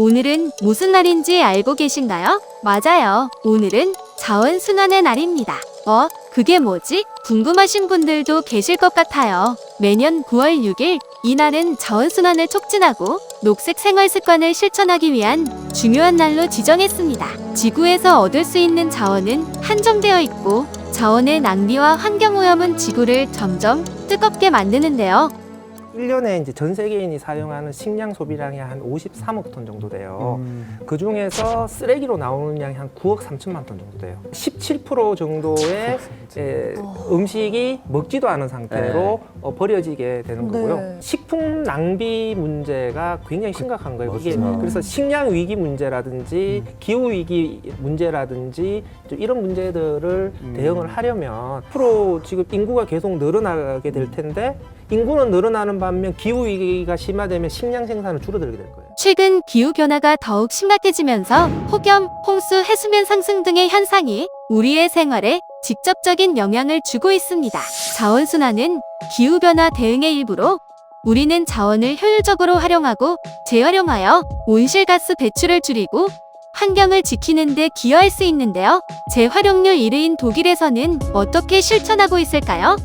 오늘은 무슨 날인지 알고 계신가요? 맞아요. 오늘은 자원순환의 날입니다. 어? 그게 뭐지? 궁금하신 분들도 계실 것 같아요. 매년 9월 6일, 이날은 자원순환을 촉진하고 녹색 생활 습관을 실천하기 위한 중요한 날로 지정했습니다. 지구에서 얻을 수 있는 자원은 한정되어 있고, 자원의 낭비와 환경오염은 지구를 점점 뜨겁게 만드는데요. 1년에 이제 전 세계인이 사용하는 식량 소비량이 한 53억 톤 정도 돼요. 음. 그 중에서 쓰레기로 나오는 양이 한 9억 3천만 톤 정도 돼요. 17% 정도의 에, 음식이 먹지도 않은 상태로 어, 버려지게 되는 거고요. 네. 식품 낭비 문제가 굉장히 심각한 거예요. 맞습니다. 그래서 식량 위기 문제라든지 기후 위기 문제라든지 좀 이런 문제들을 음. 대응을 하려면 앞으로 지금 인구가 계속 늘어나게 될 텐데 인구는 늘어나는 반면 기후 위기가 심화되면 식량 생산은 줄어들게 될 거예요. 최근 기후 변화가 더욱 심각해지면서 폭염, 홍수, 해수면 상승 등의 현상이 우리의 생활에 직접적인 영향을 주고 있습니다. 자원순환은 기후 변화 대응의 일부로 우리는 자원을 효율적으로 활용하고 재활용하여 온실가스 배출을 줄이고 환경을 지키는 데 기여할 수 있는데요. 재활용률 1위인 독일에서는 어떻게 실천하고 있을까요?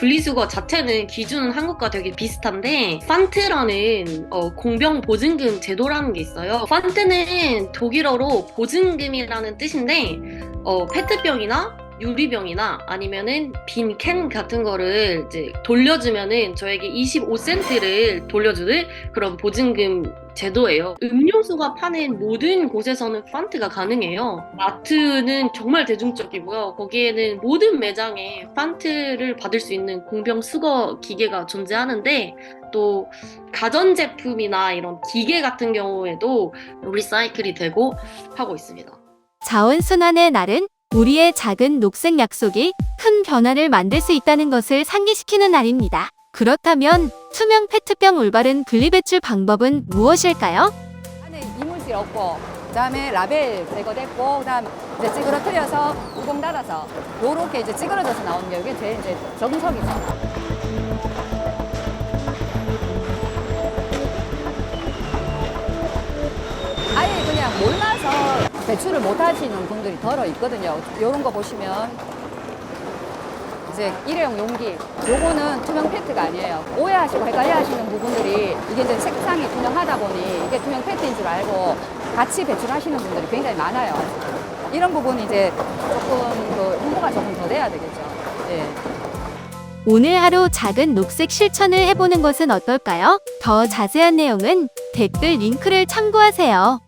분리수거 자체는 기준은 한국과 되게 비슷한데 판트라는 어, 공병 보증금 제도라는 게 있어요. 판트는 독일어로 보증금이라는 뜻인데 어, 페트병이나 유리병이나 아니면은 빈 캔 같은 거를 이제 돌려주면은 저에게 25센트를 돌려주는 그런 보증금 제도예요. 음료수가 파는 모든 곳에서는 판트가 가능해요. 마트는 정말 대중적이고요. 거기에는 모든 매장에 판트를 받을 수 있는 공병 수거 기계가 존재하는데 또 가전제품이나 이런 기계 같은 경우에도 리사이클이 되고 하고 있습니다. 자원순환의 날은 우리의 작은 녹색 약속이 큰 변화를 만들 수 있다는 것을 상기시키는 날입니다. 그렇다면 투명 페트병 올바른 분리배출 방법은 무엇일까요? 안에 이물질 없고 그다음에 라벨 제거됐고 그다음 이제 찌그러뜨려서 뚜껑 달아서 요렇게 이제 찌그러져서 나오는 게 이게 제일 이제 정석이죠. 배출을 못 하시는 분들이 덜어 있거든요. 요런 거 보시면 이제 일회용 용기 요거는 투명 페트가 아니에요 오해하시고 헷갈려 하시는 부분들이 이게 이제 색상이 투명하다 보니 이게 투명 페트인 줄 알고 같이 배출하시는 분들이 굉장히 많아요 이런 부분이 이제 조금 그 홍보가 조금 더 돼야 되겠죠 예. 오늘 하루 작은 녹색 실천을 해보는 것은 어떨까요? 더 자세한 내용은 댓글 링크를 참고하세요.